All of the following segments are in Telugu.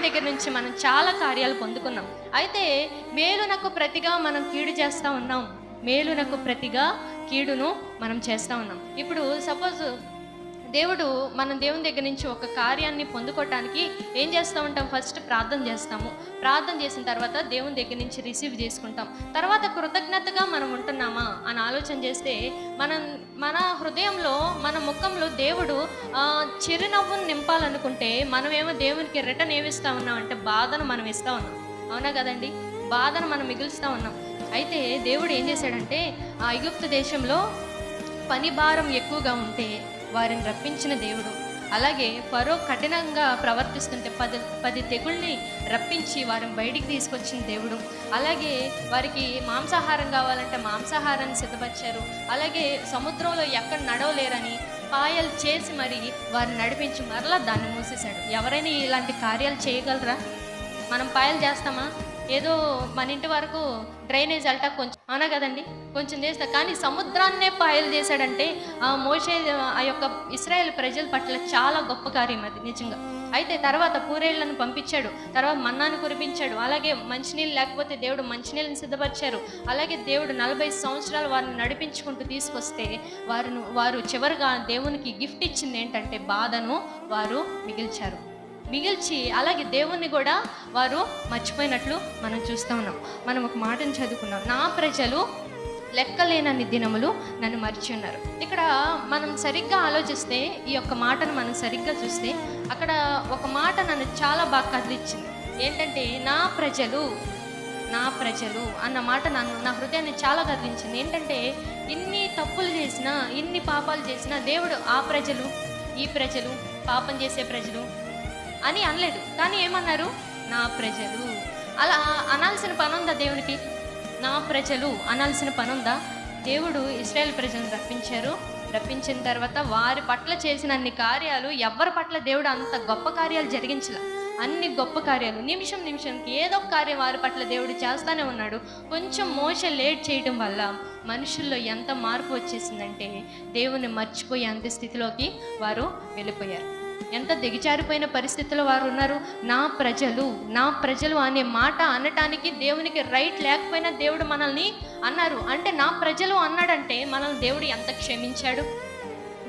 దేవుని దగ్గర నుంచి మనం చాలా కార్యాలు పొందుకున్నాం. అయితే మేలునకు ప్రతిగా మనం కీడు చేస్తూ ఉన్నాం. మేలునకు ప్రతిగా కీడును మనం చేస్తూ ఉన్నాం. ఇప్పుడు సపోజ్ దేవుడు మనం దేవుని దగ్గర నుంచి ఒక కార్యాన్ని పొందుకోవటానికి ఏం చేస్తూ ఉంటాం? ఫస్ట్ ప్రార్థన చేస్తాము. ప్రార్థన చేసిన తర్వాత దేవుని దగ్గర నుంచి రిసీవ్ చేసుకుంటాం. తర్వాత కృతజ్ఞతగా మనం ఉంటున్నామా అని ఆలోచన చేస్తే మనం మన హృదయంలో మన ముఖంలో దేవుడు చిరునవ్వును నింపాలనుకుంటే మనమేమో దేవునికి రిటర్న్ ఏమిస్తా ఉన్నాం అంటే బాధను మనం ఇస్తా ఉన్నాం. అవునా కదండి? బాధను మనం మిగులుస్తూ ఉన్నాం. అయితే దేవుడు ఏం చేశాడంటే ఆ ఐగుప్తు దేశంలో పని భారం ఎక్కువగా ఉంటే వారిని రప్పించిన దేవుడు. అలాగే ఫరో కఠినంగా ప్రవర్తిస్తుంటే పది పది తెగుల్ని రప్పించి వారిని బయటికి తీసుకొచ్చిన దేవుడు. అలాగే వారికి మాంసాహారం కావాలంటే మాంసాహారాన్ని సిద్ధపరిచారు. అలాగే సముద్రంలో ఎక్కడ నడవలేరని పాయలు చేసి మరి వారిని నడిపించి మరలా దాన్ని మూసేశాడు. ఎవరైనా ఇలాంటి కార్యాలు చేయగలరా? మనం పాయలు చేస్తామా? ఏదో మన ఇంటి వరకు డ్రైనేజ్ అల్టా కొంచెం అవునా కదండి? కొంచెం చేస్తా. కానీ సముద్రాన్నే పాయలు చేశాడంటే ఆ మోషే ఆ యొక్క ఇస్రాయేల్ ప్రజల పట్ల చాలా గొప్ప కార్యం అది నిజంగా. అయితే తర్వాత పూరేళ్ళను పంపించాడు. తర్వాత మన్నాను కురిపించాడు. అలాగే మంచినీళ్ళు లేకపోతే దేవుడు మంచినీళ్ళని సిద్ధపరిచారు. అలాగే దేవుడు నలభై సంవత్సరాలు వారిని నడిపించుకుంటూ తీసుకొస్తే వారిని వారు చివరిగా దేవునికి గిఫ్ట్ ఇచ్చింది ఏంటంటే బాధను వారు మిగిల్చారు. మిగిల్చి అలాగే దేవుణ్ణి కూడా వారు మర్చిపోయినట్లు మనం చూస్తూ ఉన్నాం. మనం ఒక మాటను చదువుకున్నాం నా ప్రజలు లెక్కలేనన్ని దినములు నన్ను మర్చి ఉన్నారు. ఇక్కడ మనం సరిగ్గా ఆలోచిస్తే ఈ యొక్క మాటను మనం సరిగ్గా చూస్తే అక్కడ ఒక మాట నన్ను చాలా బాగా కదిలిచ్చింది. ఏంటంటే నా ప్రజలు నా ప్రజలు అన్న మాట నన్ను నా హృదయాన్ని చాలా కదిలించింది. ఏంటంటే ఇన్ని తప్పులు చేసినా ఇన్ని పాపాలు చేసినా దేవుడు ఆ ప్రజలు ఈ ప్రజలు పాపం చేసే ప్రజలు అని అనలేదు. కానీ ఏమన్నారు? నా ప్రజలు. అలా అనాల్సిన పని ఉందా దేవునికి? నా ప్రజలు అనాల్సిన పని ఉందా దేవుడు ఇస్రాయేల్ ప్రజలను రప్పించారు. రప్పించిన తర్వాత వారి పట్ల చేసిన అన్ని కార్యాలు ఎవరి పట్ల దేవుడు అంత గొప్ప కార్యాలు జరిగించల? అన్ని గొప్ప కార్యాలు. నిమిషం నిమిషంకి ఏదో ఒక కార్యం వారి పట్ల దేవుడు చేస్తూనే ఉన్నాడు. కొంచెం మోస లేట్ చేయడం వల్ల మనుషుల్లో ఎంత మార్పు వచ్చేసిందంటే దేవుని మర్చిపోయే అంత స్థితిలోకి వారు వెళ్ళిపోయారు. ఎంత దిగజారిపోయిన పరిస్థితుల్లో వారు ఉన్నారు? నా ప్రజలు నా ప్రజలు అనే మాట అనటానికి దేవునికి రైట్ లేకపోయినా దేవుడు మనల్ని అన్నారు. అంటే నా ప్రజలు అన్నాడంటే మనల్ని దేవుడు ఎంత క్షమించాడు?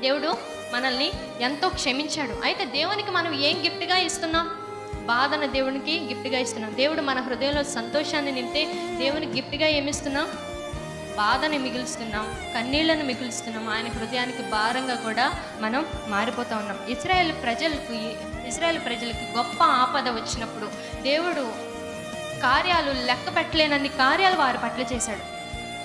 దేవుడు మనల్ని ఎంతో క్షమించాడు. అయితే దేవునికి మనం ఏం గిఫ్ట్గా ఇస్తున్నాం? బాధన దేవునికి గిఫ్ట్గా ఇస్తున్నాం. దేవుడు మన హృదయంలో సంతోషాన్ని నింపితే దేవునికి గిఫ్ట్గా ఏమిస్తున్నాం బాధని మిగులుస్తున్నాం కన్నీళ్ళను మిగులుస్తున్నాం ఆయన హృదయానికి భారంగా కూడా మనం మారిపోతూ ఉన్నాం. ఇస్రాయేల్ ప్రజలకు ఇస్రాయేల్ ప్రజలకి గొప్ప ఆపద వచ్చినప్పుడు దేవుడు కార్యాలు లెక్క పెట్టలేనన్ని కార్యాలు వారి పట్ల చేశాడు.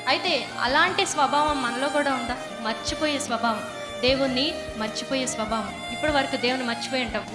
అయితే అలాంటి స్వభావం మనలో కూడా ఉందా? మర్చిపోయే స్వభావం. దేవుణ్ణి మర్చిపోయే స్వభావం. ఇప్పటి వరకు దేవుని మర్చిపోయి ఉంటాం.